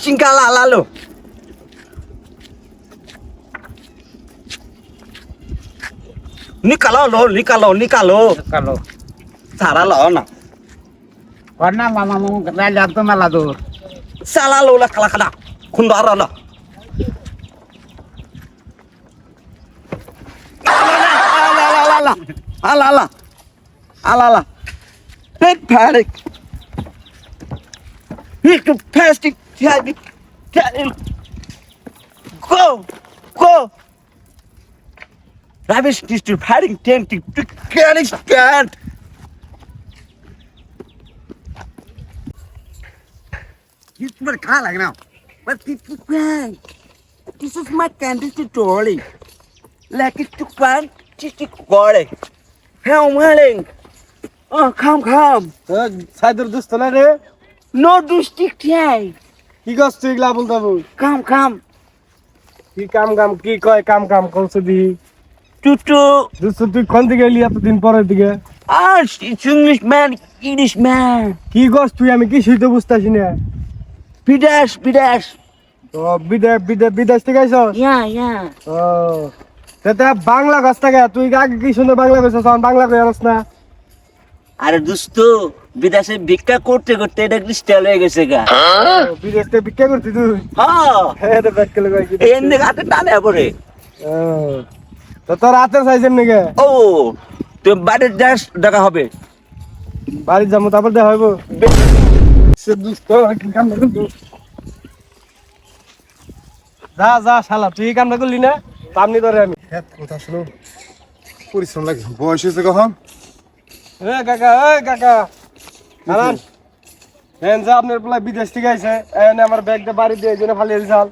Singkala lalu. Nikalo lo, nikalo, nikalo. কালো Sara lo na. কর্না মামা মামু রাইলে আর তো মেলা দূর Sala lo la kala kala. plastic. Go, go. I wish to hiding tempting to can expand. This is my car like now. But this is grand. This is my candy to trolley. Like it to plant, just a quarry. How willing. Oh, come, come. Uh, Sadr Dustala, না রে No do stick here. কি করছ তুই এগুলা বলতে Come, come. কি কাম কাম কি কয় কাম কাম করছ দি? Tutu. দুস্থ তুই কোন দিকে এলি এতদিন পরের দিকে? Ah, it's English man, English কি করছ তুই? আমি কি শুইতে বুঝতাছি না। Bidash, bidash. ও বিদেশ বিদেশ বিদেশ থেকে আইছ Yeah, yeah. ও। সেটা বাংলা গাছ থেকে তুই আগে কি সুন্দর বাংলা কইছ এখন বাংলা কইছস না? আরে দোস্ত বিদেশে ভিক্ষা করতে করতে এটা স্টাইল হয়ে গেছে গা। ও, বিদেশ থেকে ভিক্ষা করতি তুই? হ্যাঁ। হ্যাঁ রে ব্যাক করে কইছি এনে হাতে টানে পড়ে ও তো তোর হাতের সাইজ এমনি ও তো বাড়ির দেড় টাকা হবে। বাড়ি যাব তারপর দেখা হইব। সে দুষ্ট কি কাম না? যা যা শালা তুই এই কামটা করলি না? পামনি ধরে আমি। কথা শুনো। পরিশ্রম লাগে। বয়স হয়েছে কখন? এ কাকা এ কাকা। হেন যা আপনার পোলা বিদেশ থেকে আইছে। এনে আমার ব্যাগটা বাড়ি দিয়ে জন্য ফালিয়ে দিছাল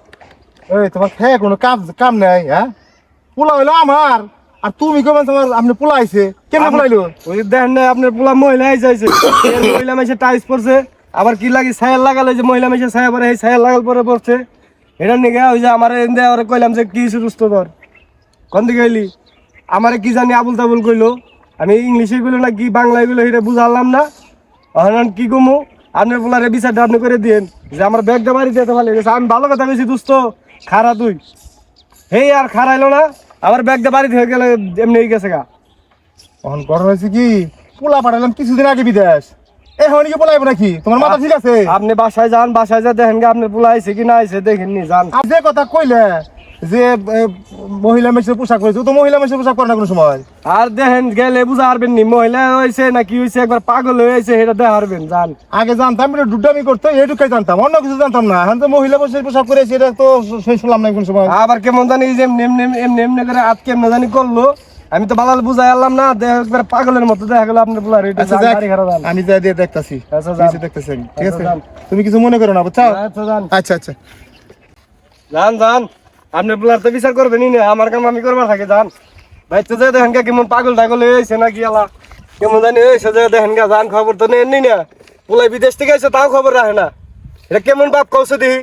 এই তোমার খেয়ে কোনো কাজ কাম নাই হ্যাঁ? পোলা হইল আমার আর তুমি তোমার আপনি পোলা আইছে। পোলাইলো? ওই দেখেন না আপনার পোলা মহিলা আইছে আইছে। মহিলা মাইসে টাইস পড়ছে আবার কি লাগে ছায়াল লাগালে যে মহিলা মাইসে ছায়া পরে এই লাগাল পরে পড়ছে এটা নিগে ওই যে আমার এনে কইলাম যে কি সুস্থ তোর? কোন দিকে এলি আমারে কি জানি আবুল তাবুল কইলো? আমি ইংলিশে কইলো না কি বাংলায় কইলো সেটা বুঝালাম না। এখন কি কমু? আপনার পোলারে বিচারটা আপনি করে দিন যে আমার ব্যাগটা বাড়ি যেতে ভালো গেছে আমি ভালো কথা বেশি দুস্থ খারা তুই। হেই আর খারাইলো না আমার ব্যাগটা বাড়িতে হয়ে গেলে এমনি হয়ে গেছে গা। তখন কথা হয়েছে কি? পোলা পাঠালাম কিছুদিন আগে বিদেশ। এখন কি পোলাইব নাকি? তোমার মাথা ঠিক আছে? আপনি বাসায় যান বাসায় যা দেখেন গে আপনার পোলা আইছে কি না আইছে দেখেননি যান। আর যে কথা কইলে যে মহিলা মেসের পোশাক করেছে ও তো মহিলা মেসের পোশাক করে না কোনো সময়? আর দেখেন গেলে বুঝা পারবেন নি। মহিলা হয়েছে না কি হয়েছে একবার পাগল হয়ে হয়েছে সেটা দেখা হারবেন জান। আগে জানতাম এটা ডুডামি করতে এইটুকাই জানতাম অন্য কিছু জানতাম না। এখন তো মহিলা মেসের পোশাক করেছে এটা তো শুনলাম না কোন সময়। আবার কেমন জানি যে এমনি এমনি এমনি করে আজ কেমন জানি করল। আমি তো বালাল বুঝাই আনলাম না একবার পাগলের মতো দেখা গেল আপনার পোলা রেটে আচ্ছা আমি যা দিয়ে দেখতাছি আচ্ছা, দেখতেছি ঠিক আছে? আচ্ছা, তুমি কিছু মনে করো না বুঝছ? আচ্ছা আচ্ছা আচ্ছা। যান যান আপনার তো বিচার করবেনই না আমার কাম আমি করবার থাকে যান ভাই তো যে দেখেন কে কেমন পাগল টাগল হয়েছে নাকি আলা। কেমন জানি হয়েছে যে দেখেন গা যান খবর তো নেন না। পোলাই বিদেশ থেকে এসে তাও খবর রাখে না। এটা কেমন বাপ কৌছে দিহি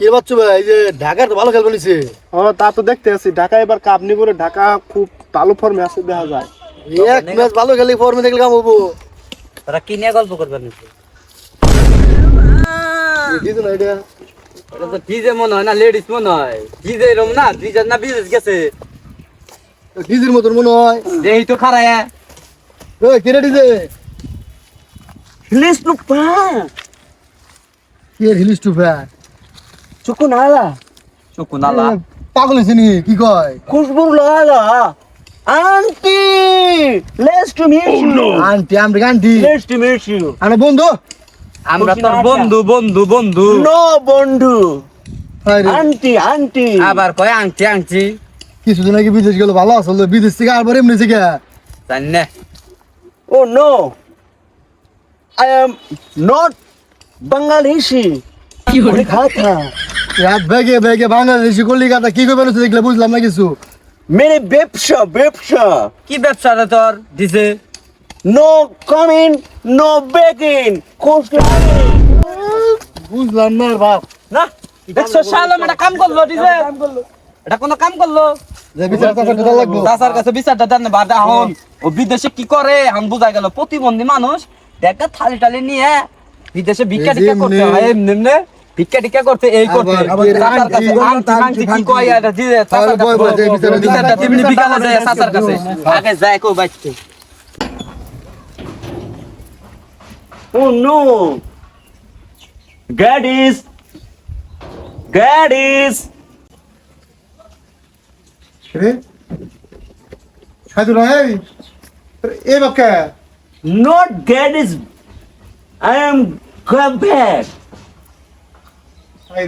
কি বাচ্চু ভাই এই যে ঢাকার তো ভালো খেলবে নিছে ও তা তো দেখতে আছি। ঢাকা এবার কাপ করে ঢাকা খুব ভালো ফর্মে আছে দেখা যায়। এক ম্যাচ ভালো খেলি ফর্মে দেখলে কাম হব তোরা কি নিয়ে গল্প করবেন ডিজে মনে হয় না লেডিস মনে হয় ডিজে এরম না ডিজে না বিদেশ গেছে দিদির মতন মনে হয় দেহি তো খারায় ওই কেটে দিছে Please look কে হিলিস টু ভাই Cukup nala. চুকু নালা পাগল হয়েছে নি কি কয় Kusbur lala. Auntie, let's to meet you. Aunty আমরা aunty Let's to meet you. আমরা বন্ধু আমরা তোর বন্ধু বন্ধু বন্ধু। No বন্ধু। Aunty aunty. আবার কয় আংটি আংটি কিছুদিন আগে বিদেশ গেল ভালো আসলো বিদেশ থেকে আবার এমনি থেকে। জানি না Oh no. I am not Bangladeshi. কি হলো? খাতা এক ব্যাগে ব্যাগে বাংলাদেশি কলিকাতা কি করবে দেখলে বুঝলাম না কিছু। মেরে ব্যবসা ব্যবসা। কি ব্যবসা রে তোর? DJ no coming no baking বুঝলাম না বাপ। না? দেখছ শালম এটা কাম করল ডিজে এটা কোনো কাম করল? দাসার কাছে বিচারটা দেন বাদ এখন ও বিদেশে কি করে? এখন বুঝা গেল প্রতিবন্ধী মানুষ দেখা থালি টালি নিয়ে বিদেশে ভিক্ষা টিক্ষা করতে হয় এমনি এমনি ভিক্ষা টিক্ষা করতে এই করতে। চাচার কাছে আংটি- মাংটি কি কয় এটা দিয়ে চাচার কাছে। বিচারটা তেমনি বিকালে যায় চাচার কাছে। আগে যায় কো বাইতে Oh no! Gaddies! Gaddies! রে সাইদুল এই এ বাপকা Not gaddies! I am back! আই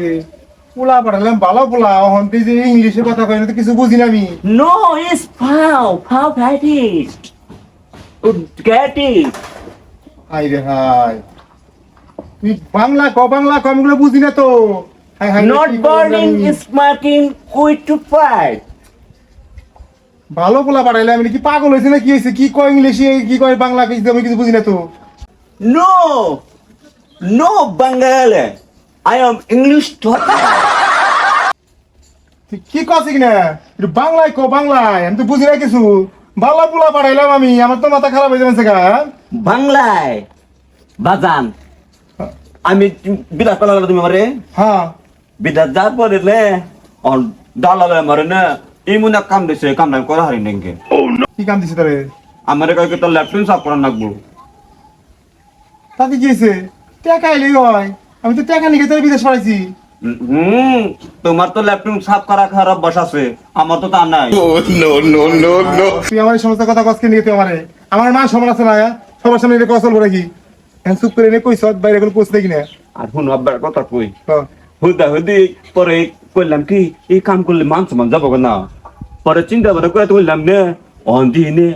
পোলা পাঠালাম ভালো পোলা অহন তুই যে ইংলিশে কথা কই না তো কিছু বুঝি না আমি No, it's Pau! Pau! Oh, gaddies! হাই রে হাই তুই বাংলা ক বাংলা ক আমি গুলো বুঝি না তো। quit to fight! ভালো পোলা পাঠাইলে আমি কি পাগল হয়েছে না কি হয়েছে? কি কয় ইংলিশে কি কয় বাংলা কিছু আমি কিছু বুঝি না তো! I am English talker! তুই কি কছিস না? একটু বাংলায় ক বাংলায় আমি তো বুঝি না কিছু। বাংলা পোলা পাঠাইলাম আমি আমার তো মাথা খারাপ হয়ে যাচ্ছে গা বাংলায়। বাজান আমি বিদাত করা তুমি মারে হ্যাঁ। বিদাত যার পরে লে অন দালালে মারে না। এই মনে কাম দিছে কাম নাই করা হারি নেঙ্গে কি? কাম দিছে তারে? আমার কয়েক তো ল্যাপটপ সাফ করা লাগবো? তাতে কি হয়েছে? টাকা এলেই হয়। আমি তো টাকা নিয়ে তোর বিদেশ পাঠাইছি হুম তোমার তো ল্যাপটপ সাফ করা খারাপ বস আছে। আমার তো তা নাই। তুই আমার সমস্ত কথা কসকে নিয়ে তুই আমারে? আমার মা সমান আছে না সবার সামনে এটা কসল করে কি চুপ করে এনে কইস বাইরে কোনো কোচ দেখি না। আর শুন আব্বার কথা কই। হ্যাঁ। হুদা হুদি পরে করলাম কি এই কাম করলে মান সমান যাব না পরে চিন্তা করে করে তুললাম নে অন দিনে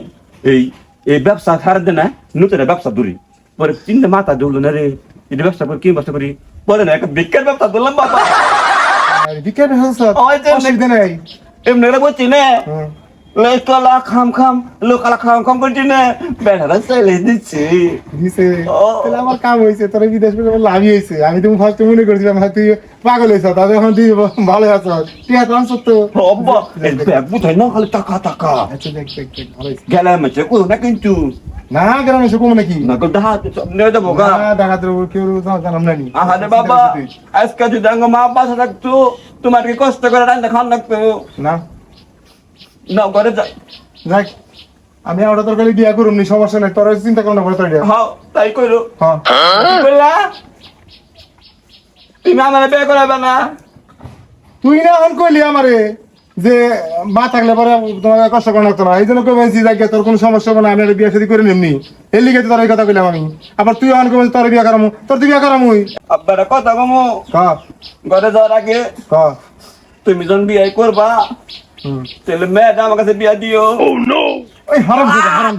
এই এই ব্যবসা ছাড় দে না নতুন ব্যবসা দূরি পরে চিন্তা মাথা ধরলো না রে এটা ব্যবসা করি কি ব্যবসা করি? পরে না একটা বিজ্ঞান ব্যবসা ধরলাম বাবা। আর বিকেট হচ্ছে ওই যে অসুবিধা নেই। এমনি বলছি না। হ্যাঁ। লোকালা খাম খাম লোকালা খাম খাম করছি না। বেড়ারা চাইলে দিচ্ছি দিছে। তাহলে আমার কাম হয়েছে তোর বিদেশ করে আমার লাভই হয়েছে আমি তো ফার্স্ট মনে করছিলাম হ্যাঁ, তুই পাগল হয়েছ তাদের এখন তুই ভালো আছো। তুই এত আনছ তো অব্বা বুঝাই না খালি টাকা টাকা। আচ্ছা গেলাম হচ্ছে কোথাও না কিন্তু। না গ্রামে কমে নাকি? না নিয়ে যাব গা। না উপর কেউ জানাম নানি আহারে বাবা আজকে যদি মা বাসা থাকতো তোমার কি কষ্ট করে রান্না খান লাগতো? না। না ঘরে যা। যাক আমি ওটা তোর খালি বিয়া করুম নি সমস্যা নাই। তোর চিন্তা করো না তোর হাও তাই করো। হ্যাঁ। কি করলা? তুমি আমার বিয়ে করাবে না? তুই না এখন কইলি আমারে যে মা থাকলে পরে তোমার কষ্ট করে লাগতো না। এই জন্য কই বলছি যাকে তোর কোনো সমস্যা হবে না আমি একটা বিয়া শাদী করে নিমনি। এর লিগে তোর এই কথা কইলাম আমি। আবার তুই এখন কই তোর বিয়া করামু। তোর তুই বিয়া করামুই। আব্বার কথা কমো। ঘরে যাওয়ার আগে তুমি যখন বিয়ে করবা তাহলে মেয়েটা আমার কাছে বিয়া দিও। ও নো ওই হারাম হারাম